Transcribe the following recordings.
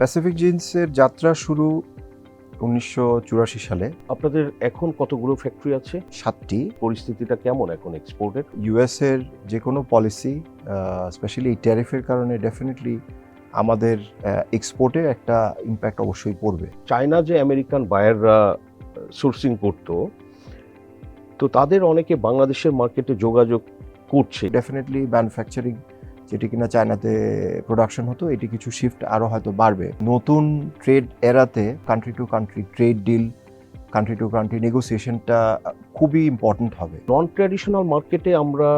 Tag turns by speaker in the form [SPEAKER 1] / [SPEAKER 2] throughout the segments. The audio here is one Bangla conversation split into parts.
[SPEAKER 1] প্যাসিফিক জিন্সের যাত্রা শুরু উনিশশো চুরাশি সালে।
[SPEAKER 2] আপনাদের এখন কতগুলো ফ্যাক্টরি আছে?
[SPEAKER 1] সাতটি।
[SPEAKER 2] পরিস্থিতিটা কেমন এখন এক্সপোর্টের
[SPEAKER 1] ইউএসের যে কোনো পলিসি স্পেশালি ট্যারিফের কারণে ডেফিনেটলি আমাদের এক্সপোর্টে একটা ইম্প্যাক্ট অবশ্যই পড়বে।
[SPEAKER 2] চায়না যে আমেরিকান বায়াররা সোর্সিং করতো তো তাদের অনেকে বাংলাদেশের মার্কেটে যোগাযোগ করছে।
[SPEAKER 1] ডেফিনেটলি ম্যানুফ্যাকচারিং যেটি কিনা চায়নাতে প্রোডাকশন হতো এটি কিছু শিফট আরও হয়তো বাড়বে নতুন trade এরাতে country to country trade deal country to country নেগোসিয়েশনটা খুবই ইম্পর্ট্যান্ট হবে
[SPEAKER 2] নন ট্র্যাডিশনাল মার্কেটে আমরা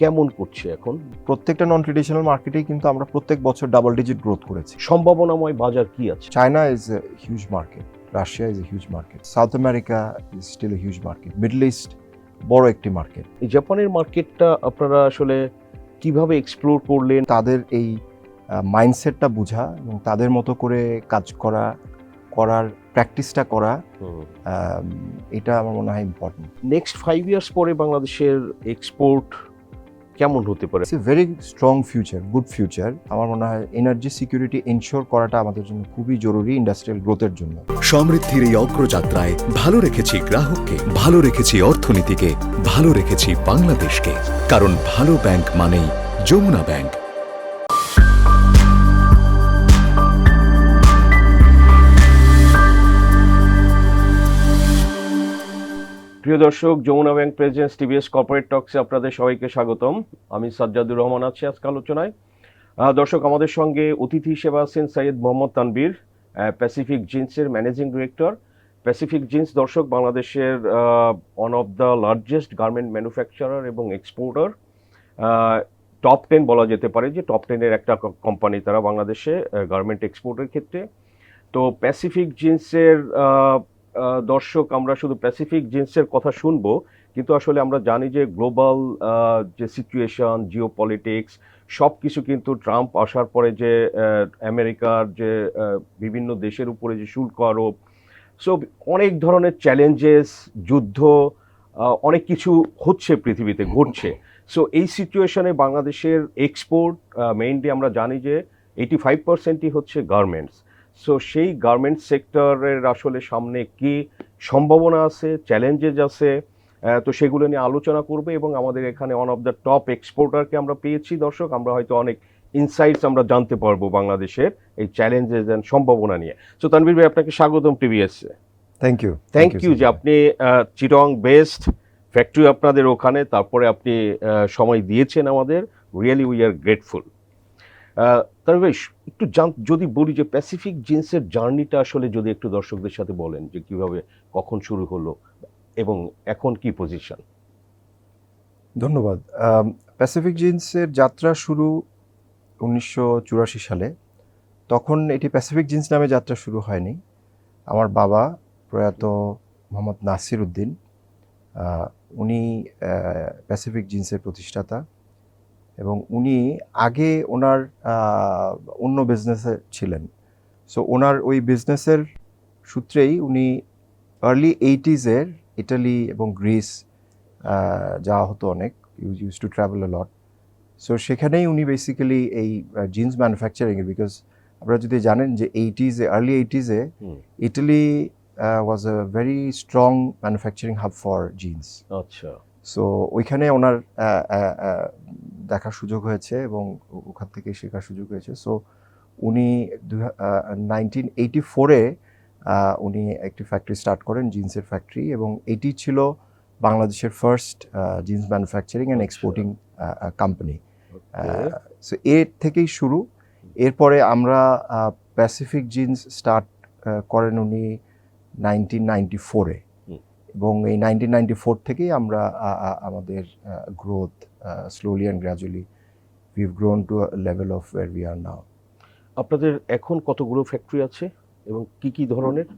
[SPEAKER 2] কেমন করছি এখন
[SPEAKER 1] প্রত্যেকটা নন ট্রেডিশনাল মার্কেটেই কিন্তু আমরা প্রত্যেক বছর ডাবল ডিজিট গ্রোথ করেছি
[SPEAKER 2] সম্ভাবনাময় বাজার কি আছে
[SPEAKER 1] China is a huge market. Russia is a huge market. South America is still a huge market. Middle East, বড় একটি মার্কেট
[SPEAKER 2] এই জাপানের মার্কেটটা আপনারা আসলে কীভাবে এক্সপ্লোর করলেন
[SPEAKER 1] তাদের এই মাইন্ডসেটটা বোঝা এবং তাদের মতো করে কাজ করা করার প্র্যাকটিসটা করা এটা আমার মনে হয় ইম্পর্টেন্ট
[SPEAKER 2] নেক্সট ফাইভ ইয়ার্স পরে বাংলাদেশের এক্সপোর্ট কেমন হতে পারে?
[SPEAKER 1] It's a very strong future good future আমার মনে হয় এনার্জি সিকিউরিটি এনশিওর করাটা আমাদের জন্য খুবই জরুরি ইন্ডাস্ট্রিয়াল গ্রোথের জন্য।
[SPEAKER 3] সমৃদ্ধির এই অগ্রযাত্রায় ভালো রেখেছি গ্রাহককে ভালো রেখেছি অর্থনীতিকে ভালো রেখেছি বাংলাদেশকে। কারণ ভালো ব্যাংক মানেই যমুনা ব্যাংক
[SPEAKER 2] প্রিয় দর্শক, Jamuna bank presence TVS corporate টক্সে আপনাদের সবাইকে স্বাগতম। আমি সাজ্জাদুর রহমান আছি আজকে আলোচনায়। দর্শক, আমাদের সঙ্গে অতিথি হিসেবে আছেন সৈয়দ মোহাম্মদ তানবীর প্যাসিফিক জিন্সের ম্যানেজিং ডিরেক্টর প্যাসিফিক জিন্স দর্শক, বাংলাদেশের one of the largest garment manufacturer এবং এক্সপোর্টার টপ টেন বলা যেতে পারে যে টপ টেনের একটা কোম্পানি তারা বাংলাদেশে গার্মেন্ট এক্সপোর্টের ক্ষেত্রে। তো প্যাসিফিক জিন্সের দর্শক, আমরা শুধু প্যাসিফিক জিন্সের কথা শুনব, কিন্তু আসলে আমরা জানি যে গ্লোবাল যে সিচুয়েশন জিও পলিটিক্স সব কিছু কিন্তু ট্রাম্প আসার পরে যে আমেরিকার যে বিভিন্ন দেশের উপরে যে শুল্ক আরোপ সো অনেক ধরনের চ্যালেঞ্জেস যুদ্ধ অনেক কিছু হচ্ছে পৃথিবীতে, ঘটছে। সো এই সিচুয়েশনে বাংলাদেশের এক্সপোর্ট মেইনলি আমরা জানি যে এইটি ফাইভ পার্সেন্টই হচ্ছে গার্মেন্টস সো সেই গার্মেন্টস সেক্টরের আসলে সামনে কি সম্ভাবনা আছে চ্যালেঞ্জেস আছে তো সেগুলো নিয়ে আলোচনা করবে এবং আমাদের এখানে ওয়ান অফ দ্য টপ এক্সপোর্টারকে আমরা পেয়েছি দর্শক। আমরা হয়তো অনেক ইনসাইটস আমরা জানতে পারব বাংলাদেশের এই চ্যালেঞ্জেস অ্যান্ড সম্ভাবনা নিয়ে। সো তানভীর ভাই আপনাকে স্বাগতম টিভিএসে
[SPEAKER 1] থ্যাংক ইউ
[SPEAKER 2] থ্যাংক ইউ যে আপনি চিটং বেস্ট ফ্যাক্টরি আপনাদের ওখানে তারপরে আপনি সময় দিয়েছেন আমাদের। রিয়েলি উই আর গ্রেটফুল তার বেশ একটু যদি বলি যে প্যাসিফিক জিন্সের জার্নিটা আসলে যদি একটু দর্শকদের সাথে বলেন যে কীভাবে, কখন শুরু হলো এবং এখন কি পজিশন
[SPEAKER 1] ধন্যবাদ। প্যাসিফিক জিন্সের যাত্রা শুরু উনিশশো চুরাশি সালে। তখন এটি প্যাসিফিক জিন্স নামে যাত্রা শুরু হয়নি। আমার বাবা প্রয়াত মোহাম্মদ নাসির উদ্দিন উনি প্যাসিফিক জিন্সের প্রতিষ্ঠাতা। এবং উনি আগে ওনার অন্য বিজনেসে ছিলেন। সো ওনার ওই বিজনেসের সূত্রেই উনি আর্লি এইটিজের ইটালি এবং গ্রিস যাওয়া হতো অনেক। Use use to travel a lot so সেখানেই উনি বেসিক্যালি এই জিন্স ম্যানুফ্যাকচারিংয়ের বিকজ আপনারা যদি জানেন যে এইটিজে early এইটিজে। Italy was a very strong manufacturing hub for jeans
[SPEAKER 2] আচ্ছা।
[SPEAKER 1] সো ওইখানে ওনার দেখার সুযোগ হয়েছে এবং ওখান থেকে শেখার সুযোগ হয়েছে সো উনি নাইনটিন এইটি ফোরে উনি একটি ফ্যাক্টরি স্টার্ট করেন জিন্সের ফ্যাক্টরি এবং এটি ছিল বাংলাদেশের first jeans manufacturing and. Exporting company so এর থেকেই শুরু এরপরে আমরা প্যাসিফিক জিন্স স্টার্ট করেন উনি নাইনটিন নাইনটি ফোরে। এবং এই নাইনটিন নাইনটি ফোর থেকেই আমরা আমাদের growth slowly and gradually we've grown to level of where we are now
[SPEAKER 2] আপনাদের এখন কতগুলো ফ্যাক্টরি আছে এবং কি কি ধরনের?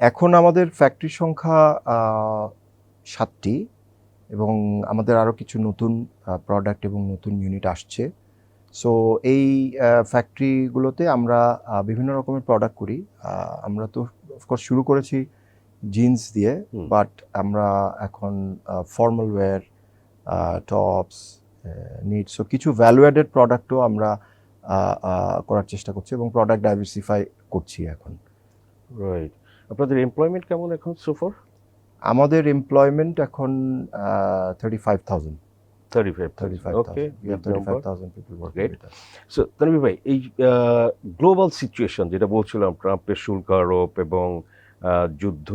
[SPEAKER 1] এখন আমাদের ফ্যাক্টরি সংখ্যা সাতটি এবং আমাদের আরও কিছু নতুন প্রোডাক্ট এবং নতুন ইউনিট আসছে। সো এই ফ্যাক্টরিগুলোতে আমরা বিভিন্ন রকমের প্রোডাক্ট করি। আমরা তো অফকোর্স শুরু করেছি জিন্স দিয়ে বাট আমরা এখন formal wear tops need so কিছু ভ্যালু অ্যাডেড প্রোডাক্টও আমরা করার চেষ্টা করছি এবং প্রোডাক্ট ডাইভার্সিফাই করছি এখন।
[SPEAKER 2] রাইট আপনাদের এমপ্লয়মেন্ট কেমন এখন সোফার
[SPEAKER 1] আমাদের এমপ্লয়মেন্ট এখন thirty five thousand
[SPEAKER 2] thirty five
[SPEAKER 1] thirty five
[SPEAKER 2] okay
[SPEAKER 1] thirty five thousand people
[SPEAKER 2] Great. So Tanvir ভাই এই গ্লোবাল সিচুয়েশন যেটা বলছিলাম ট্রাম্পের শুল্ক আরোপ এবং যুদ্ধ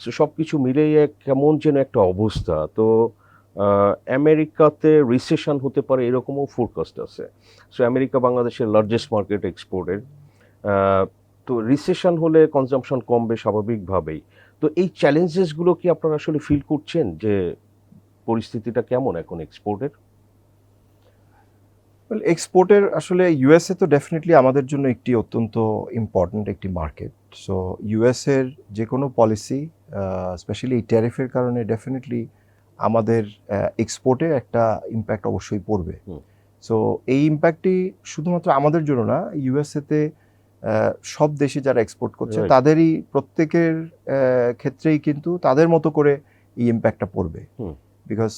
[SPEAKER 2] সব কিছু মিলেই এক কেমন যেন একটা অবস্থা। তো আমেরিকাতে রিসেশন হতে পারে এরকমও ফোরকাস্ট আছে। সো, আমেরিকা বাংলাদেশের লার্জেস্ট মার্কেট এক্সপোর্টের তো রিসেশন হলে কনজাম্পশন কমবে স্বাভাবিকভাবেই। তো এই চ্যালেঞ্জেসগুলো কি আপনারা আসলে ফিল করছেন যে পরিস্থিতিটা কেমন এখন এক্সপোর্টের
[SPEAKER 1] ওয়েল এক্সপোর্টের আসলে ইউএসএ তো ডেফিনেটলি আমাদের জন্য একটি অত্যন্ত ইম্পর্ট্যান্ট একটি মার্কেট সো ইউএসএর যে কোনো পলিসি স্পেশালি এই ট্যারিফের কারণে ডেফিনেটলি আমাদের এক্সপোর্টে একটা ইম্প্যাক্ট অবশ্যই পড়বে। সো এই ইম্প্যাক্টটি শুধুমাত্র আমাদের জন্য না ইউএসএতে সব দেশে যারা এক্সপোর্ট করছে তাদেরই প্রত্যেকের ক্ষেত্রেই কিন্তু তাদের মতো করে এই ইম্প্যাক্টটা পড়বে। বিকজ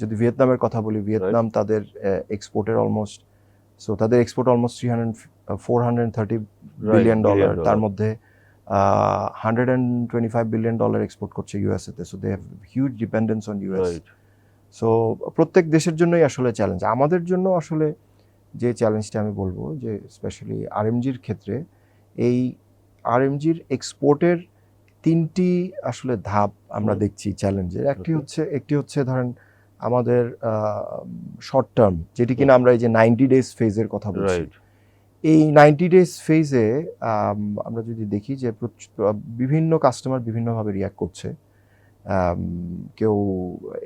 [SPEAKER 1] যদি ভিয়েতনামের কথা বলি ভিয়েতনাম তাদের এক্সপোর্টের অলমোস্ট সো তাদের export almost three hundred four hundred thirty billion dollar তার মধ্যে hundred and twenty five billion dollar export করছে ইউএসএতে so they have huge dependence on US so প্রত্যেক দেশের জন্যই আসলে চ্যালেঞ্জ আমাদের জন্য আসলে যে চ্যালেঞ্জটা আমি বলব যে স্পেশালি আরএমজির ক্ষেত্রে এই আরএমজির এক্সপোর্টের তিনটি আসলে ধাপ আমরা দেখছি চ্যালেঞ্জের। একটি হচ্ছে একটি হচ্ছে ধরেন আমাদের শর্ট টার্ম যেটি কিনা আমরা এই যে নাইনটি ডেজ ফেজের কথা বলছি। এই নাইনটি ডেজ ফেজে আমরা যদি দেখি যে বিভিন্ন কাস্টমার বিভিন্নভাবে রিয়াক্ট করছে। কেউ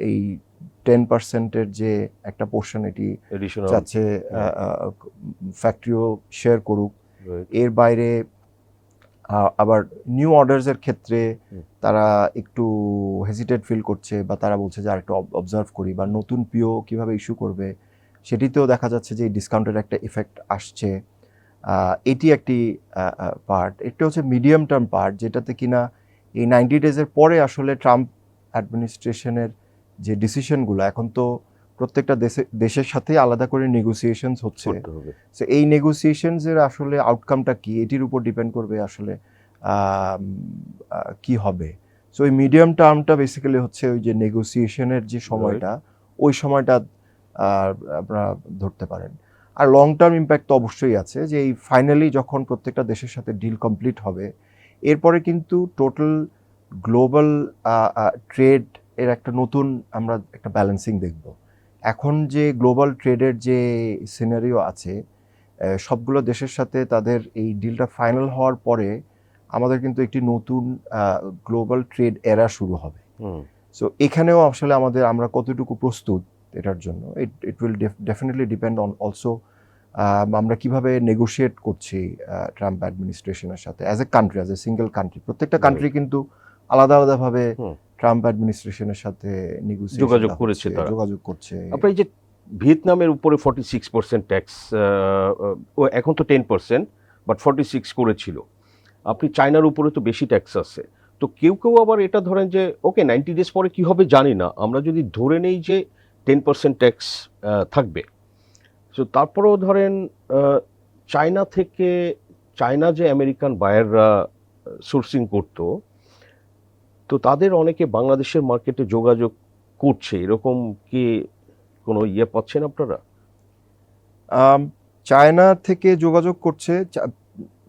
[SPEAKER 1] এই টেন পার্সেন্টের যে একটা পোর্শন এটি চাচ্ছে ফ্যাক্টরিও শেয়ার করুক। এর বাইরে আবার নিউ অর্ডার্সের ক্ষেত্রে তারা একটু হেজিটেট ফিল করছে বা তারা বলছে যে আরেকটু অবজার্ভ করি বা নতুন পিও কীভাবে ইস্যু করবে সেটিতেও দেখা যাচ্ছে যে ডিসকাউন্টের একটা ইফেক্ট আসছে। এটি একটি পার্ট একটা হচ্ছে মিডিয়াম টার্ম পার্ট যেটাতে কিনা এই নাইনটি ডেজের পরে আসলে ট্রাম্প অ্যাডমিনিস্ট্রেশনের যে ডিসিশনগুলো এখন তো প্রত্যেকটা দেশে দেশের সাথে আলাদা করে নেগোসিয়েশনস হচ্ছে। সো এই নেগোসিয়েশনসের আসলে আউটকামটা কি? এটির উপর ডিপেন্ড করবে আসলে কি হবে? সো ওই মিডিয়াম টার্মটা বেসিক্যালি হচ্ছে ওই যে নেগোসিয়েশনের যে সময়টা ওই সময়টা আপনারা ধরতে পারেন। আর লং টার্ম ইম্প্যাক্ট তো অবশ্যই আছে যে এই ফাইনালি যখন প্রত্যেকটা দেশের সাথে ডিল কমপ্লিট হবে এরপরে কিন্তু টোটাল গ্লোবাল ট্রেড এর একটা নতুন আমরা একটা ব্যালেন্সিং দেখব। এখন যে গ্লোবাল ট্রেডের যে সিনারিও আছে সবগুলো দেশের সাথে তাদের এই ডিলটা ফাইনাল হওয়ার পরে আমাদের কিন্তু একটি নতুন গ্লোবাল ট্রেড এরা শুরু হবে। সো এখানেও আসলে আমাদের আমরা কতটুকু প্রস্তুত এটার জন্য it it will definitely depend on also আমরা কীভাবে নেগোশিয়েট করছি ট্রাম্প অ্যাডমিনিস্ট্রেশনের সাথে as a country as a single country প্রত্যেকটা কান্ট্রি কিন্তু আলাদা আলাদাভাবে। ট্রাম্প অ্যাডমিনিস্ট্রেশনের সাথে
[SPEAKER 2] যোগাযোগ করেছে তারা।
[SPEAKER 1] যোগাযোগ করছে।
[SPEAKER 2] আপনার এই যে ভিয়েতনামের উপরে ফর্টি সিক্স পার্সেন্ট ট্যাক্স ও এখন তো ten percent but forty six করেছিল। আপনি চায়নার উপরে তো বেশি ট্যাক্স আছে। তো কেউ কেউ আবার এটা ধরেন যে ওকে নাইনটি ডেজ পরে কি হবে জানি না। আমরা যদি ধরে নেই যে টেন পার্সেন্ট ট্যাক্স থাকবে। তো তারপরেও ধরেন চায়না থেকে চায়না যে আমেরিকান বায়াররা সোর্সিং করতো তো তাদের অনেকে বাংলাদেশের মার্কেটে যোগাযোগ করছে এরকম কি কোনো ইয়ে পাচ্ছেন আপনারা?
[SPEAKER 1] চায়না থেকে যোগাযোগ করছে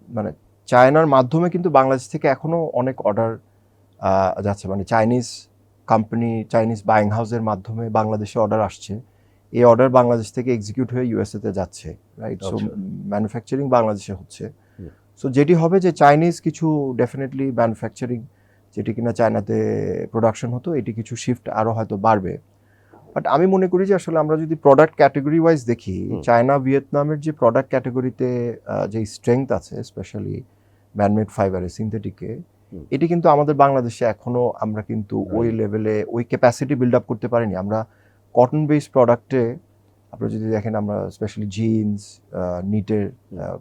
[SPEAKER 1] মানে চায়নার মাধ্যমে কিন্তু বাংলাদেশ থেকে এখনও অনেক অর্ডার যাচ্ছে। মানে চাইনিজ কোম্পানি চাইনিজ বাইং হাউসের মাধ্যমে বাংলাদেশে অর্ডার আসছে। এই অর্ডার বাংলাদেশ থেকে এক্সিকিউট হয়ে ইউএসএতে যাচ্ছে রাইট সো। ম্যানুফ্যাকচারিং বাংলাদেশে হচ্ছে। সো যেটি হবে যে চাইনিজ কিছু ডেফিনেটলি ম্যানুফ্যাকচারিং যেটি কিনা চায়নাতে প্রোডাকশন হতো এটি কিছু শিফট আরও হয়তো বাড়বে। বাট আমি মনে করি যে আসলে আমরা যদি প্রোডাক্ট ক্যাটাগরি ওয়াইজ দেখি চায়না ভিয়েতনামের যে প্রোডাক্ট ক্যাটাগরিতে যে স্ট্রেংথ আছে স্পেশালি ম্যানমেড ফাইবারে সিনথেটিকে এটি কিন্তু আমাদের বাংলাদেশে এখনও আমরা কিন্তু ওই লেভেলে ওই ক্যাপাসিটি বিল্ড আপ করতে পারিনি। আমরা কটন বেসড প্রোডাক্টে আপনারা যদি দেখেন আমরা স্পেশালি জিন্স নিটের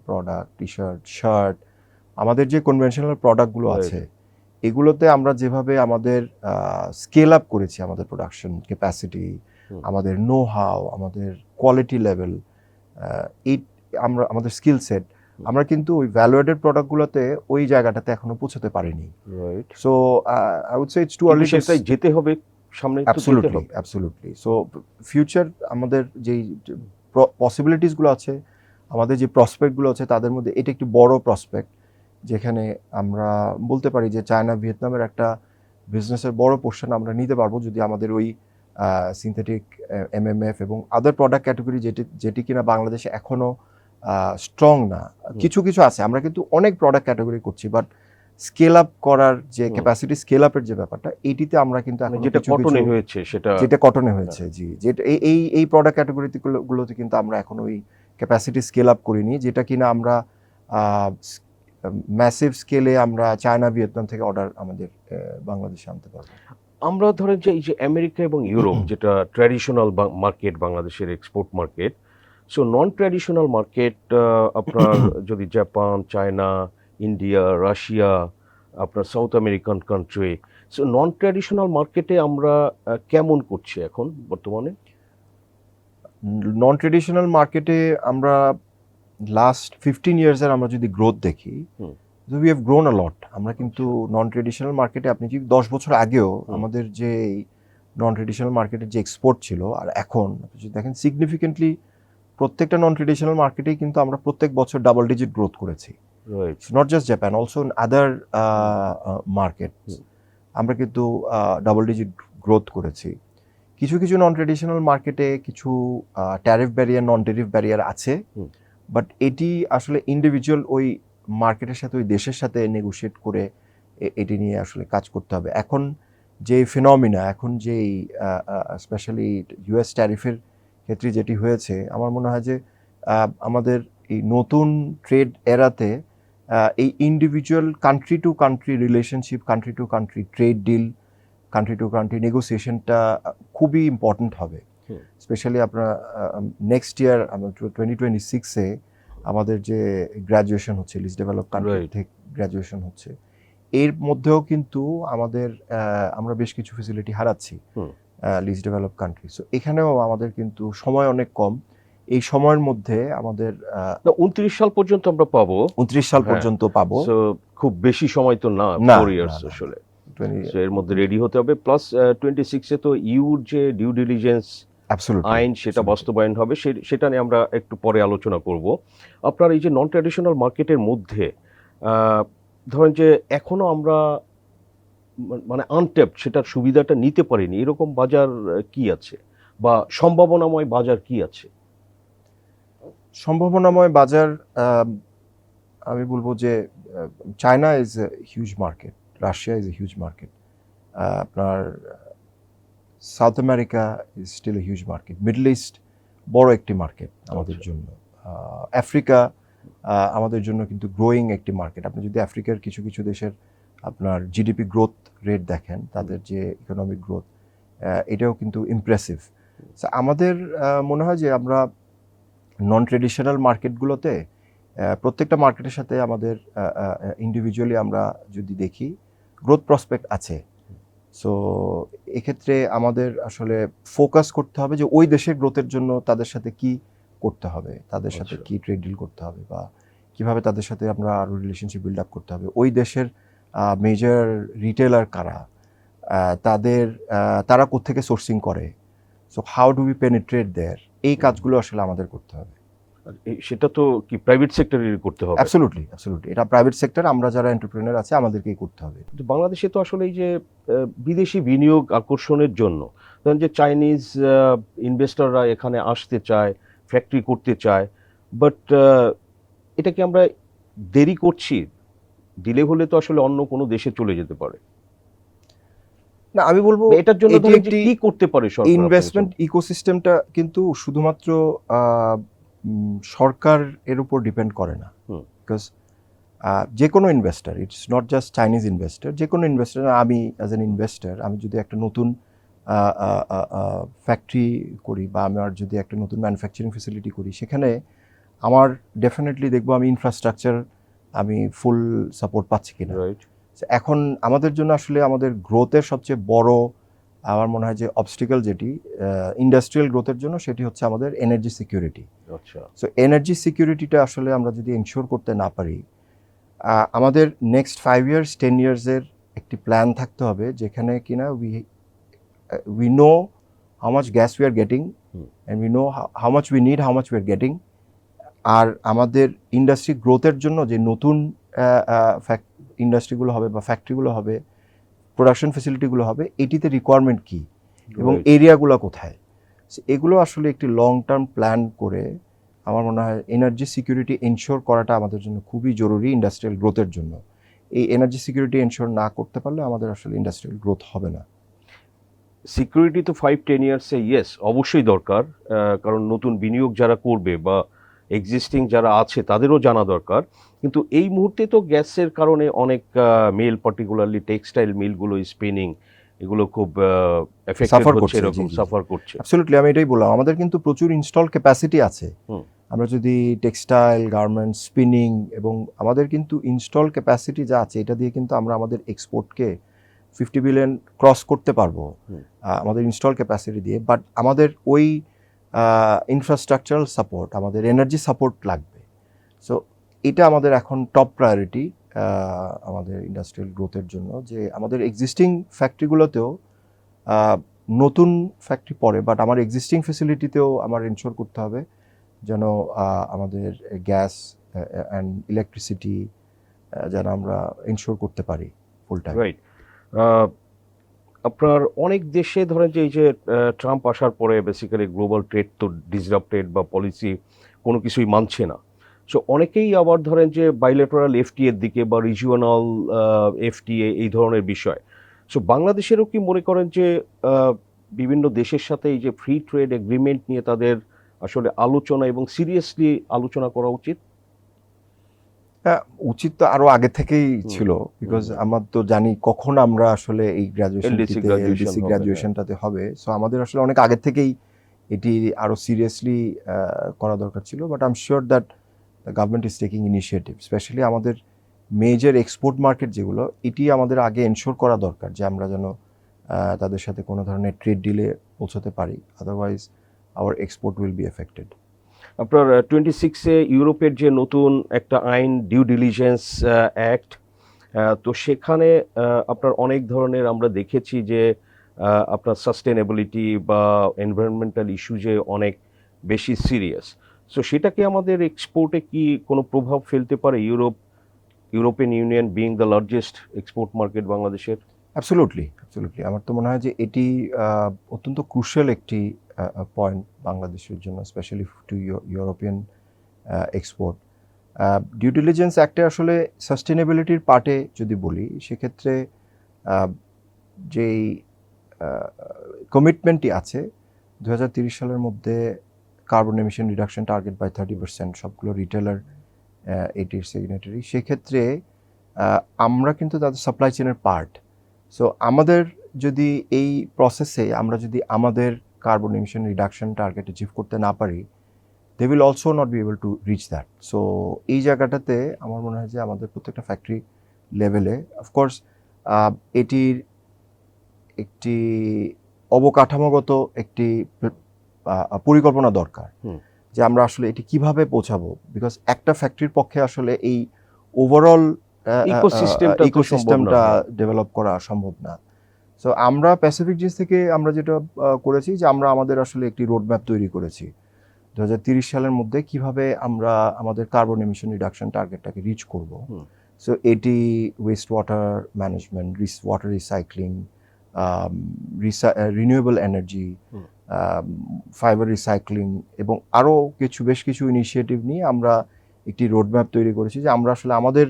[SPEAKER 1] প্রোডাক্ট টি শার্ট শার্ট আমাদের যে কনভেনশনাল প্রোডাক্টগুলো আছে এগুলোতে আমরা যেভাবে আমাদের স্কেল আপ করেছি আমাদের প্রোডাকশন ক্যাপাসিটি আমাদের নো হাও আমাদের কোয়ালিটি লেভেল এই আমরা আমাদের স্কিল সেট আমরা কিন্তু ওই ভ্যালুয়েটেড প্রোডাক্টগুলোতে ওই জায়গাটাতে এখনও পৌঁছাতে পারিনি।
[SPEAKER 2] Right
[SPEAKER 1] so I would say it's too early
[SPEAKER 2] যেতে হবে সামনে
[SPEAKER 1] অ্যাবসলুটলি অ্যাবসলুটলি সো ফিউচার আমাদের যেই পসিবিলিটিসগুলো আছে আমাদের যে প্রসপেক্টগুলো আছে তাদের মধ্যে এটা একটি বড় প্রসপেক্ট যেখানে আমরা বলতে পারি যে চায়না ভিয়েতনামের একটা বিজনেসের বড় পোর্শন আমরা নিতে পারব যদি আমাদের ওই সিনথেটিক এমএমএফ এবং আদার প্রোডাক্ট ক্যাটাগরি যেটি যেটি কিনা বাংলাদেশে এখনও স্ট্রং না। কিছু কিছু আছে। আমরা কিন্তু অনেক প্রোডাক্ট ক্যাটাগরি করছি বাট স্কেল আপ করার যে ক্যাপাসিটি স্কেল আপের যে ব্যাপারটা এইটিতে আমরা কিন্তু
[SPEAKER 2] মানে যেটা কটনে হয়েছে সেটা
[SPEAKER 1] যেটা কটনে হয়েছে জি। যেটা এই- এই এই প্রোডাক্ট ক্যাটাগরিতে গুলোতে কিন্তু আমরা এখন ওই ক্যাপাসিটি স্কেল আপ করিনি যেটা কিনা আমরা ম্যাসিভ স্কেলে আমরা চায়না ভিয়েতনাম থেকে অর্ডার আমাদের বাংলাদেশে আনতে পারব।
[SPEAKER 2] আমরা ধরেন যে এই যে আমেরিকা এবং ইউরোপ যেটা ট্র্যাডিশনাল মার্কেট বাংলাদেশের export market so non traditional market আপনার যদি জাপান চায়না ইন্ডিয়া রাশিয়া আপনার south American country so non traditional মার্কেটে আমরা কেমন করছি এখন বর্তমানে?
[SPEAKER 1] নন ট্র্যাডিশনাল মার্কেটে আমরা লাস্ট ফিফটিন ইয়ার্সের আমরা যদি গ্রোথ দেখি। We have grown a lot আমরা কিন্তু নন ট্রেডিশনাল মার্কেটে আপনি যদি দশ বছর আগেও আমাদের যে নন ট্রেডিশনাল মার্কেটের যে এক্সপোর্ট ছিল আর এখন যদি দেখেন সিগনিফিকেন্টলি প্রত্যেকটা নন ট্রেডিশনাল মার্কেটেই কিন্তু আমরা প্রত্যেক বছর ডাবল ডিজিট গ্রোথ করেছি। Not just Japan also in other market আমরা কিন্তু ডাবল ডিজিট গ্রোথ করেছি। কিছু কিছু নন ট্রেডিশনাল মার্কেটে কিছু tariff barrier non tariff barrier আছে। বাট এটি আসলে ইন্ডিভিজুয়াল ওই মার্কেটের সাথে, ওই দেশের সাথে নেগোশিয়েট করে এটি নিয়ে আসলে কাজ করতে হবে এখন যে ফিনমিনা এখন যেই স্পেশালি ইউএস ট্যারিফের ক্ষেত্রে যেটি হয়েছে, আমার মনে হয় যে আমাদের এই নতুন ট্রেড এরাতে এই individual country to country relationship country to country trade deal country to country নেগোসিয়েশনটা খুবই ইম্পর্ট্যান্ট হবে। স্পেশালি আপনার নেক্সট ইয়ার টোয়েন্টি টোয়েন্টি সিক্সে আমাদের যে গ্র্যাজুয়েশন হচ্ছে লিস্ট ডেভেলপ কান্ট্রি. থেকে গ্র্যাজুয়েশন হচ্ছে এর মধ্যেও কিন্তু আমাদের আমরা বেশ কিছু ফেসিলিটি হারাচ্ছি লিস্ট ডেভেলপ কান্ট্রি সো এখানেও আমাদের কিন্তু সময় অনেক কম এই সময়ের মধ্যে আমাদের
[SPEAKER 2] উনত্রিশ সাল পর্যন্ত আমরা পাবো
[SPEAKER 1] উনত্রিশ সাল
[SPEAKER 2] হ্যাঁ।
[SPEAKER 1] পর্যন্ত পাবো
[SPEAKER 2] খুব বেশি সময় তো না ফোর ইয়ার্স। আসলে এর মধ্যে রেডি হতে হবে প্লাস টোয়েন্টি সিক্সে তো ইউর যে ডিউ ডিলিজেন্স. আইন সেটা বাস্তবায়ন হবে সেটা নিয়ে আমরা একটু পরে আলোচনা করব। আপনার এই যে নন ট্র্যাডিশনাল মার্কেটের মধ্যে ধরেন যে এখনও আমরা মানে আনটেপড সেটার সুবিধাটা নিতে পারিনি এরকম বাজার কি আছে? বা সম্ভাবনাময় বাজার কি আছে?
[SPEAKER 1] সম্ভাবনাময় বাজার আমি বলব যে China is a huge market Russia is a huge market আপনার South America is still a huge market Middle East বড় একটি মার্কেট আমাদের
[SPEAKER 2] আচ্ছা।
[SPEAKER 1] জন্য। আহ, আফ্রিকা আমাদের জন্য কিন্তু গ্রোয়িং একটি মার্কেট আপনি যদি আফ্রিকার কিছু কিছু দেশের আপনার জিডিপি গ্রোথ রেট দেখেন তাদের যে ইকোনমিক গ্রোথ এটাও কিন্তু ইমপ্রেসিভ আমাদের মনে হয় যে আমরা নন ট্রেডিশনাল মার্কেটগুলোতে প্রত্যেকটা মার্কেটের সাথে আমাদের ইন্ডিভিজুয়ালি আমরা যদি দেখি গ্রোথ প্রসপেক্ট আছে। সো এক্ষেত্রে আমাদের আসলে ফোকাস করতে হবে যে ওই দেশের গ্রোথের জন্য তাদের সাথে কি করতে হবে তাদের সাথে
[SPEAKER 2] আচ্ছা।
[SPEAKER 1] কি ট্রেড ডিল করতে হবে বা কীভাবে তাদের সাথে আমরা আরও রিলেশনশিপ বিল্ড আপ করতে হবে। ওই দেশের মেজর রিটেলার কারা? তাদের তারা কোত্থেকে সোর্সিং করে? So how do we penetrate there এই কাজগুলো আসলে আমাদের করতে হবে।
[SPEAKER 2] সেটা তো কি প্রাইভেট সেক্টরের করতে হবে?
[SPEAKER 1] অ্যাবসলুটলি অ্যাবসলুটলি এটা প্রাইভেট সেক্টর আমরা যারা এন্টারপ্রেনার আছে আমাদেরকেই করতে হবে।
[SPEAKER 2] কিন্তু বাংলাদেশে তো আসলে এই যে বিদেশি বিনিয়োগ আকর্ষণের জন্য ধরেন যে চাইনিজ ইনভেস্টররা এখানে আসতে চায় ফ্যাক্টরি করতে চায় বাট এটা কি আমরা দেরি করছি? দিলে হলে তো আসলে অন্য কোনো দেশে চলে যেতে পারে।
[SPEAKER 1] না আমি বলব
[SPEAKER 2] এটার জন্য কি করতে পারে সরকার
[SPEAKER 1] ইনভেস্টমেন্ট ইকোসিস্টেমটা কিন্তু শুধুমাত্র সরকার এর উপর ডিপেন্ড করে না। বিকজ যে কোনো investor it's not just Chinese investor যে কোনো ইনভেস্টার আমি অ্যাজ এন ইনভেস্টার আমি যদি একটা নতুন ফ্যাক্টরি করি বা আমার যদি একটা নতুন ম্যানুফ্যাকচারিং ফেসিলিটি করি সেখানে আমার ডেফিনেটলি দেখব আমি ইনফ্রাস্ট্রাকচার আমি ফুল সাপোর্ট পাচ্ছি কিনা। এখন আমাদের জন্য আসলে আমাদের গ্রোথের সবচেয়ে বড় আমার মনে হয় যে অবস্টিক্যাল যেটি ইন্ডাস্ট্রিয়াল গ্রোথের জন্য সেটি হচ্ছে আমাদের এনার্জি সিকিউরিটি
[SPEAKER 2] আচ্ছা।
[SPEAKER 1] সো এনার্জি সিকিউরিটিটা আসলে আমরা যদি এনশিওর করতে না পারি আমাদের নেক্সট ফাইভ ইয়ার্স টেন ইয়ার্সের একটি প্ল্যান থাকতে হবে যেখানে কিনা we we know how much gas we are getting and we know how much we need how much we are getting আর আমাদের ইন্ডাস্ট্রি গ্রোথের জন্য যে নতুন ইন্ডাস্ট্রিগুলো হবে বা ফ্যাক্টরিগুলো হবে প্রোডাকশন ফেসিলিটিগুলো হবে এটিতে রিকোয়ারমেন্ট কী এবং এরিয়াগুলো কোথায়? এগুলো আসলে একটি লং টার্ম প্ল্যান করে আমার মনে হয় এনার্জি সিকিউরিটি এনশোর করাটা আমাদের জন্য খুবই জরুরি ইন্ডাস্ট্রিয়াল গ্রোথের জন্য। এই এনার্জি সিকিউরিটি এনশোর না করতে পারলে আমাদের আসলে ইন্ডাস্ট্রিয়াল গ্রোথ হবে না।
[SPEAKER 2] সিকিউরিটি তো ফাইভ টেন ইয়ার্সে ইয়েস অবশ্যই দরকার কারণ নতুন বিনিয়োগ যারা করবে বা এক্সিস্টিং যারা আছে তাদেরও জানা দরকার। কিন্তু এই মুহূর্তে তো গ্যাসের কারণে অনেক মেল পার্টিকুলারলি টেক্সটাইল মিলগুলো স্পিনিং এগুলো খুব হচ্ছে
[SPEAKER 1] করছে,
[SPEAKER 2] এরকম। সাফার করছে।
[SPEAKER 1] অ্যাবসলিউটলি আমি এটাই বললাম। আমাদের কিন্তু প্রচুর ইনস্টল ক্যাপাসিটি আছে। আমরা যদি টেক্সটাইল গার্মেন্টস স্পিনিং এবং আমাদের কিন্তু ইনস্টল ক্যাপাসিটি যা আছে এটা দিয়ে কিন্তু আমরা আমাদের এক্সপোর্টকে ফিফটি বিলিয়ন ক্রস করতে পারব। আমাদের ইনস্টল ক্যাপাসিটি দিয়ে। বাট আমাদের ওই ইনফ্রাস্ট্রাকচারাল সাপোর্ট আমাদের এনার্জি সাপোর্ট লাগবে। সো এটা আমাদের এখন টপ প্রায়োরিটি আমাদের ইন্ডাস্ট্রিয়াল গ্রোথের জন্য, যে আমাদের এক্সিস্টিং ফ্যাক্টরিগুলোতেও নতুন ফ্যাক্টরি পরে বাট আমার এক্সিস্টিং ফেসিলিটিতেও আমার ইনশোর করতে হবে যেন আমাদের গ্যাস অ্যান্ড ইলেকট্রিসিটি যেন আমরা ইনশোর করতে পারি ফুল টাইম
[SPEAKER 2] রাইট আপনার অনেক দেশে ধরেন যে এই যে ট্রাম্প আসার পরে বেসিক্যালি গ্লোবাল ট্রেড তো ডিসরাপ্টেড বা পলিসি কোনো কিছুই মানছে না। সো অনেকেই আবার ধরেন যে বাইলেটারাল এফটি এর দিকে বা রিজিওনাল এফটিএ এই ধরনের বিষয়। সো বাংলাদেশেরও কি মনে করেন যে বিভিন্ন দেশের সাথে এই যে ফ্রি ট্রেড এগ্রিমেন্ট নিয়ে তাদের আসলে আলোচনা এবং সিরিয়াসলি আলোচনা করা উচিত?
[SPEAKER 1] উচিত তো আরও আগে থেকেই ছিল বিকজ আমার তো জানি কখন আমরা আসলে এই গ্রাজুয়েশন গ্রাজুয়েশনটাতে হবে সো আমাদের আসলে অনেক আগে থেকেই এটি আরও সিরিয়াসলি করা দরকার ছিল but I am sure that government is taking initiative specially আমাদের মেজর এক্সপোর্ট মার্কেট যেগুলো এটি আমাদের আগে এনশোর করা দরকার যে আমরা যেন তাদের সাথে কোনো ধরনের ট্রেড ডিলে পৌঁছাতে পারি। Otherwise our export will be affected
[SPEAKER 2] আপনার টোয়েন্টি সিক্সে ইউরোপের যে নতুন একটা আইন ডিউ ডিলিজেন্স অ্যাক্ট তো সেখানে আপনার অনেক ধরনের আমরা দেখেছি যে আপনার সাস্টেনেবিলিটি বা এনভায়রনমেন্টাল ইস্যু যে অনেক বেশি সিরিয়াস সো সেটা কি আমাদের এক্সপোর্টে কি কোনো প্রভাব ফেলতে পারে Europe, European Union being the largest export market বাংলাদেশের?
[SPEAKER 1] অ্যাবসলুটলি অ্যাবসলুটলি আমার তো মনে হয় যে এটি অত্যন্ত ক্রুশিয়াল একটি পয়েন্ট বাংলাদেশের জন্য specially to European export due diligence অ্যাক্টে আসলে সাস্টেনেবিলিটির পার্টে যদি বলি, সেক্ষেত্রে যেই কমিটমেন্টটি আছে দু সালের মধ্যে carbon emission reduction target by thirty percent সবগুলো রিটেলার এটির সিগনেটারি সেক্ষেত্রে আমরা কিন্তু তাদের সাপ্লাই চেনের পার্ট সো আমাদের যদি এই প্রসেসে আমরা যদি আমাদের carbon emission reduction target achieve করতে না পারি they will also not be able to reach that so এই জায়গাটাতে আমার মনে হয় যে আমাদের প্রত্যেকটা ফ্যাক্টরি লেভেলে অফকোর্স এটির একটি অবকাঠামোগত একটি পরিকল্পনা দরকার। যে আমরা আসলে এটি কীভাবে পৌঁছাবো বিকজ একটা ফ্যাক্টরির পক্ষে আসলে এই ওভারঅল ইকোসিস্টেমটা। ডেভেলপ করা সম্ভব না সো আমরা প্যাসিফিক জিন্স থেকে আমরা যেটা করেছি যে আমরা আমাদের আসলে একটি রোড ম্যাপ তৈরি করেছি। দু সালের মধ্যে কীভাবে আমরা আমাদের কার্বন এমিশন রিডাকশন টার্গেটটাকে রিচ করব। সো এটি ওয়েস্ট ওয়াটার ম্যানেজমেন্ট রিস water recycling renewable energy fibre recycling এবং আরও কিছু বেশ কিছু ইনিশিয়েটিভ নিয়ে আমরা একটি রোডম্যাপ তৈরি করেছি যে আমরা আসলে আমাদের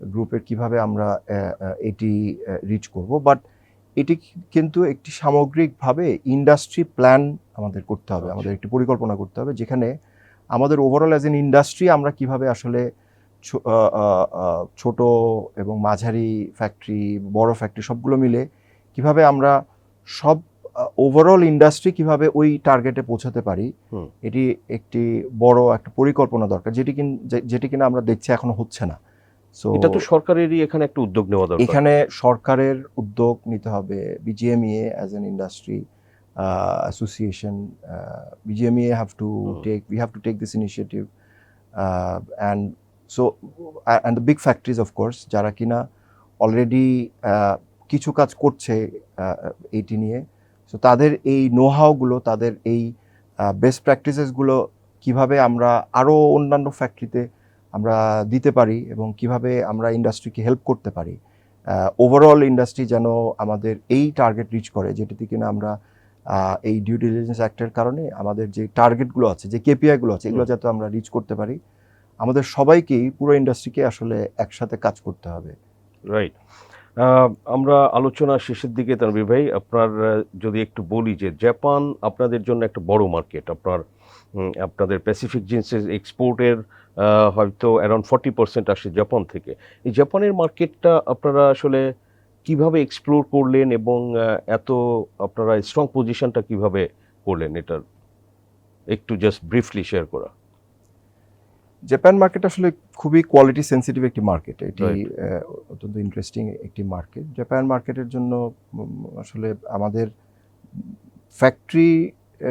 [SPEAKER 1] গ্রুপের কীভাবে আমরা এটি রিচ করব। বাট এটি কিন্তু একটি সামগ্রিকভাবে ইন্ডাস্ট্রি প্ল্যান আমাদের করতে হবে। আমাদের একটি পরিকল্পনা করতে হবে যেখানে আমাদের ওভারঅল অ্যাজ এন ইন্ডাস্ট্রি আমরা কীভাবে আসলে ছোট এবং মাঝারি ফ্যাক্টরি বড় ফ্যাক্টরি সবগুলো মিলে কীভাবে আমরা সব ওভারঅল ইন্ডাস্ট্রি কীভাবে ওই টার্গেটে পৌঁছাতে পারি এটি একটি বড় একটা পরিকল্পনা দরকার যেটি কিন যেটি কিনা আমরা দেখছি এখনও হচ্ছে না
[SPEAKER 2] এটা তো সরকারেরই এখানে একটা উদ্যোগ নেওয়া দরকার
[SPEAKER 1] এখানে সরকারের উদ্যোগ নিতে হবে BGMEA as an industry association BGMEA have to. Take we have to take this initiative and so and the big factories of course যারা কিনা অলরেডি কিছু কাজ করছে এইটি নিয়ে সো তাদের এই নোহাওগুলো তাদের এই বেস্ট প্র্যাকটিসেসগুলো কীভাবে আমরা আরও অন্যান্য ফ্যাক্টরিতে আমরা দিতে পারি এবং কীভাবে আমরা ইন্ডাস্ট্রিকে হেল্প করতে পারি। ওভারঅল ইন্ডাস্ট্রি যেন আমাদের এই টার্গেট রিচ করে যেটাতে কিনা আমরা এই ডিউ ডিলিজেন্স অ্যাক্টের কারণে আমাদের যে টার্গেটগুলো আছে যে কেপিআইগুলো আছে এগুলো যাতে আমরা রিচ করতে পারি আমাদের সবাইকেই পুরো ইন্ডাস্ট্রিকে আসলে একসাথে কাজ করতে হবে।
[SPEAKER 2] রাইট আমরা আলোচনা শেষের দিকে তানভীর ভাই, আপনার যদি একটু বলি যে জাপান আপনাদের জন্য একটা বড় মার্কেট আপনার আপনাদের প্যাসিফিক জিন্সের এক্সপোর্টের হয়তো অ্যারাউন্ড ফর্টি পার্সেন্ট আসে জাপান থেকে। এই জাপানের মার্কেটটা আপনারা আসলে কীভাবে এক্সপ্লোর করলেন এবং এত আপনারা স্ট্রং পজিশনটা কীভাবে করলেন এটার? একটু জাস্ট ব্রিফলি শেয়ার করা।
[SPEAKER 1] জাপান মার্কেট আসলে খুবই কোয়ালিটি সেন্সিটিভ একটি মার্কেট এটি অত্যন্ত ইন্টারেস্টিং একটি মার্কেট জাপান মার্কেটের জন্য আসলে আমাদের ফ্যাক্টরি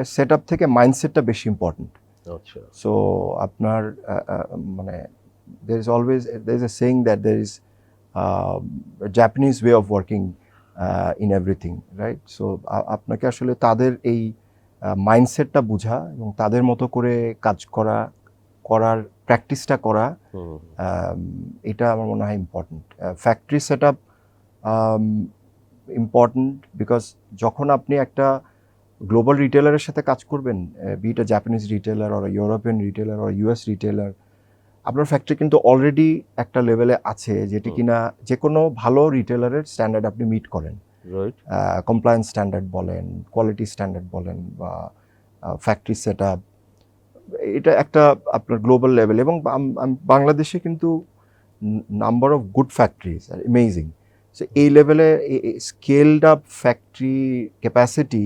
[SPEAKER 1] সেট আপ থেকে মাইন্ডসেটটা বেশি ইম্পর্ট্যান্ট
[SPEAKER 2] আচ্ছা।
[SPEAKER 1] সো আপনার মানে there is always there is a saying that there is Japanese way of working in everything right so আপনাকে আসলে তাদের এই মাইন্ডসেটটা বোঝা এবং তাদের মতো করে কাজ করা করার প্র্যাকটিসটা করা এটা আমার মনে হয় important factory set up important because যখন আপনি একটা গ্লোবাল রিটেলারের সাথে কাজ করবেন বিটা জাপানিজ রিটেলার আর ইউরোপিয়ান রিটেলার আর ইউএস রিটেলার আপনার ফ্যাক্টরি কিন্তু অলরেডি একটা লেভেলে আছে যেটি কিনা যে কোনো ভালো রিটেলারের স্ট্যান্ডার্ড আপনি মিট করেন। কমপ্লায়েন্স স্ট্যান্ডার্ড বলেন কোয়ালিটি স্ট্যান্ডার্ড বলেন বা ফ্যাক্টরি সেট এটা একটা আপনার গ্লোবাল লেভেল এবং বাংলাদেশে কিন্তু number of good factories are amazing so এই লেভেলে স্কেলড আপ ফ্যাক্টরি ক্যাপাসিটি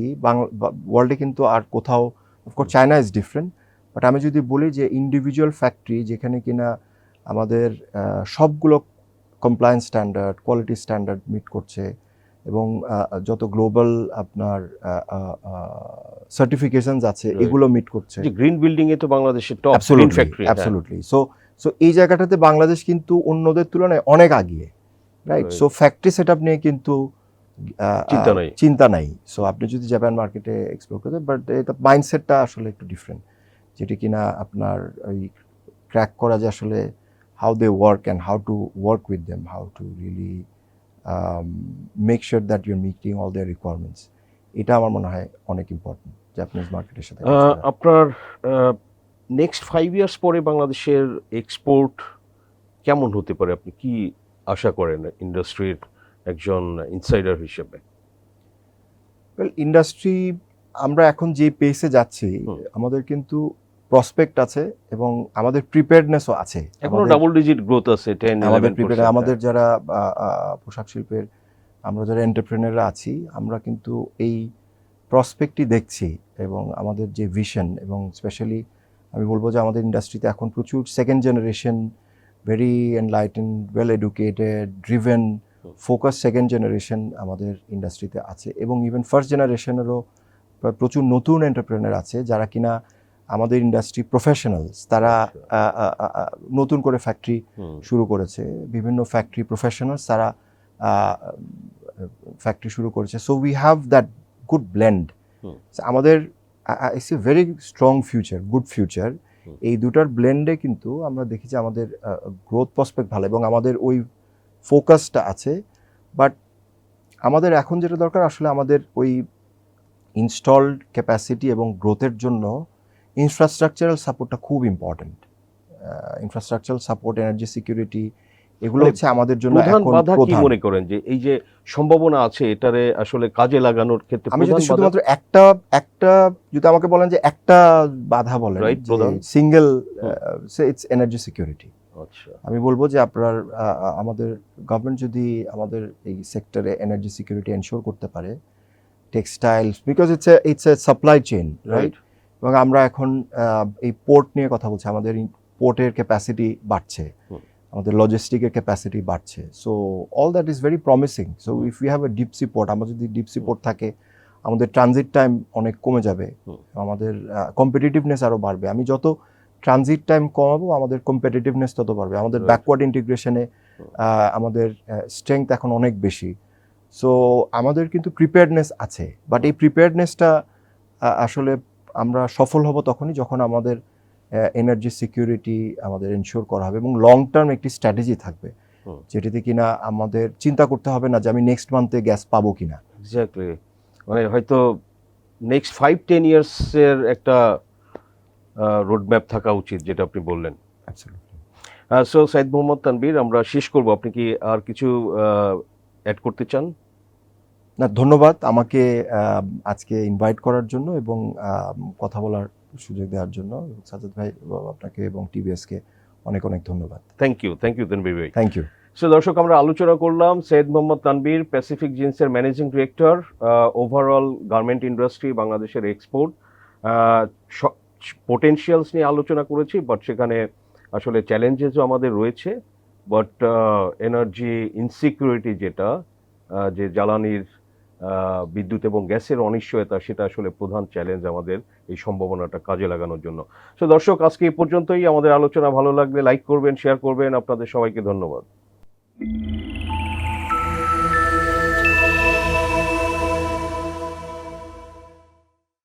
[SPEAKER 1] ওয়ার্ল্ডে কিন্তু আর কোথাও of course China is different but আমি যদি বলি যে ইন্ডিভিজুয়াল ফ্যাক্টরি যেখানে কিনা আমাদের সবগুলো compliance standard quality standard meet করছে এবং যত গ্লোবাল আপনার সার্টিফিকেশনস আছে এগুলো মিট করছে।
[SPEAKER 2] গ্রিন বিল্ডিং এ তো বাংলাদেশের top green factory
[SPEAKER 1] absolutely so so এই জায়গাটাতে বাংলাদেশ কিন্তু অন্যদের তুলনায় অনেক আগিয়ে right so factory set up নিয়ে কিন্তু
[SPEAKER 2] চিন্তা নাই।
[SPEAKER 1] চিন্তা নাই। সো আপনি যদি জাপান মার্কেটে এক্সপ্লোর করতে বাট এটা মাইন্ডসেটটা আসলে একটু ডিফারেন্ট যেটি কিনা আপনার ওই ক্র্যাক করা যে আসলে how they work and how to work with them how to really make sure that your meeting all their requirements এটা আমার মনে হয় অনেক ইম্পর্টেন্ট জাপানিজ মার্কেটের সাথে
[SPEAKER 2] আপনার নেক্সট ফাইভ ইয়ার্স পরে বাংলাদেশের এক্সপোর্ট কেমন হতে পারে? আপনি কি আশা করেন ইন্ডাস্ট্রির একজন ইনসাইডার হিসেবে?
[SPEAKER 1] ওয়েল ইন্ডাস্ট্রি আমরা এখন যে পেসে যাচ্ছি আমাদের কিন্তু প্রসপেক্ট আছে এবং আমাদের প্রিপেয়ারনেসও আছে। এখনও
[SPEAKER 2] ডাবল ডিজিট গ্রোথ আছে টেন
[SPEAKER 1] আমাদের প্রিপেয়ার আমাদের যারা পোশাক শিল্পের আমরা যারা এন্টারপ্রেনাররা আছি আমরা কিন্তু এই প্রসপেক্টই দেখছি এবং আমাদের যে ভিশন এবং স্পেশালি আমি বলব যে আমাদের ইন্ডাস্ট্রিতে এখন প্রচুর second generation very enlighten well educated driven focus second generation আমাদের ইন্ডাস্ট্রিতে আছে এবং ইভেন ফার্স্ট জেনারেশনেরও প্রচুর নতুন এন্টারপ্রেনার আছে যারা কিনা আমাদের ইন্ডাস্ট্রি প্রফেশনালস তারা নতুন করে ফ্যাক্টরি শুরু করেছে। বিভিন্ন ফ্যাক্টরি প্রফেশনালস তারা ফ্যাক্টরি শুরু করেছে। So we have that good blend আমাদের it's a very strong future good future এই দুটার ব্লেন্ডে কিন্তু আমরা দেখি যে আমাদের গ্রোথ প্রসপেক্ট ভালো এবং আমাদের ওই ফোকাসটা আছে। বাট আমাদের এখন যেটা দরকার আসলে আমাদের ওই ইনস্টলড ক্যাপাসিটি এবং গ্রোথের জন্য ইনফ্রাস্ট্রাকচারাল সাপোর্টটা খুব important infrastructural support energy security এগুলো
[SPEAKER 2] মানে
[SPEAKER 1] হচ্ছে আমাদের জন্য এখন
[SPEAKER 2] বাধা কি মনে করেন যে এই যে সম্ভাবনা আছে এটারে আসলে কাজে লাগানোর ক্ষেত্রে
[SPEAKER 1] আমি যদি শুধুমাত্র একটা একটা যদি আমাকে বলেন যে একটা বাধা বলেন সিঙ্গেল ইটস এনার্জি সিকিউরিটি
[SPEAKER 2] আচ্ছা।
[SPEAKER 1] আমি বলব যে আপনার আমাদের গভর্নমেন্ট যদি আমাদের এই সেক্টরে এনার্জি সিকিউরিটি এনশোর করতে পারে textiles because it's it's a supply chain right এবং আমরা এখন এই পোর্ট নিয়ে কথা বলছি। আমাদের পোর্টের ক্যাপাসিটি বাড়ছে। আমাদের লজিস্টিকের ক্যাপাসিটি বাড়ছে। So all that is very promising so if you have a deep sea port আমার যদি ডিপ সি পোর্ট থাকে আমাদের ট্রানজিট টাইম অনেক কমে যাবে। আমাদের কম্পিটিটিভনেস আরও বাড়বে। আমি যত ট্রানজিট টাইম কমাবো আমাদের কম্পিটিটিভনেস তত বাড়বে। আমাদের ব্যাকওয়ার্ড ইন্টিগ্রেশনে আমাদের স্ট্রেংথ এখন অনেক বেশি। সো আমাদের কিন্তু প্রিপেয়ারনেস আছে। বাট এই প্রিপেয়ারনেসটা আসলে আমরা সফল হব তখনই যখন আমাদের এনার্জি সিকিউরিটি আমাদের এনশিওর করা হবে এবং লং টার্ম একটি স্ট্র্যাটেজি থাকবে। যেটিতে কিনা আমাদের চিন্তা করতে হবে না যে আমি নেক্সট মান্থে গ্যাস পাবো কিনা।
[SPEAKER 2] এক্স্যাক্টলি মানে হয়তো নেক্সট ফাইভ টেন ইয়ার্সের একটা রোডম্যাপ থাকা উচিত যেটা আপনি বললেন। সো সাইদ মোহাম্মদ তানবির আমরা শেষ করব। আপনি কি আর কিছু অ্যাড করতে চান?
[SPEAKER 1] না ধন্যবাদ আমাকে আজকে ইনভাইট করার জন্য এবং কথা বলার সুযোগ দেওয়ার জন্য। সাজাদ ভাই আপনাকে এবং টিবিএসকে অনেক অনেক ধন্যবাদ।
[SPEAKER 2] Thank you thank you Tanvir ভাই।
[SPEAKER 1] থ্যাংক ইউ
[SPEAKER 2] সো দর্শক আমরা আলোচনা করলাম সৈয়দ মোহাম্মদ তানবীর প্যাসিফিক জিন্সের managing director overall garment industry বাংলাদেশের এক্সপোর্ট পোটেনশিয়ালস নিয়ে আলোচনা করেছি বাট সেখানে আসলে চ্যালেঞ্জেসও আমাদের রয়েছে বাট এনার্জি ইনসিকিউরিটি যেটা যে জ্বালানির বিদ্যুৎ এবং গ্যাসের অনিশ্চয়তা, সেটা আসলে প্রধান চ্যালেঞ্জ আমাদের এই সম্ভাবনাটা কাজে লাগানোর জন্য। সো দর্শক, আজকে এই পর্যন্তই। আমাদের আলোচনা ভালো লাগলে লাইক করবেন শেয়ার করবেন। আপনাদের সবাইকে ধন্যবাদ।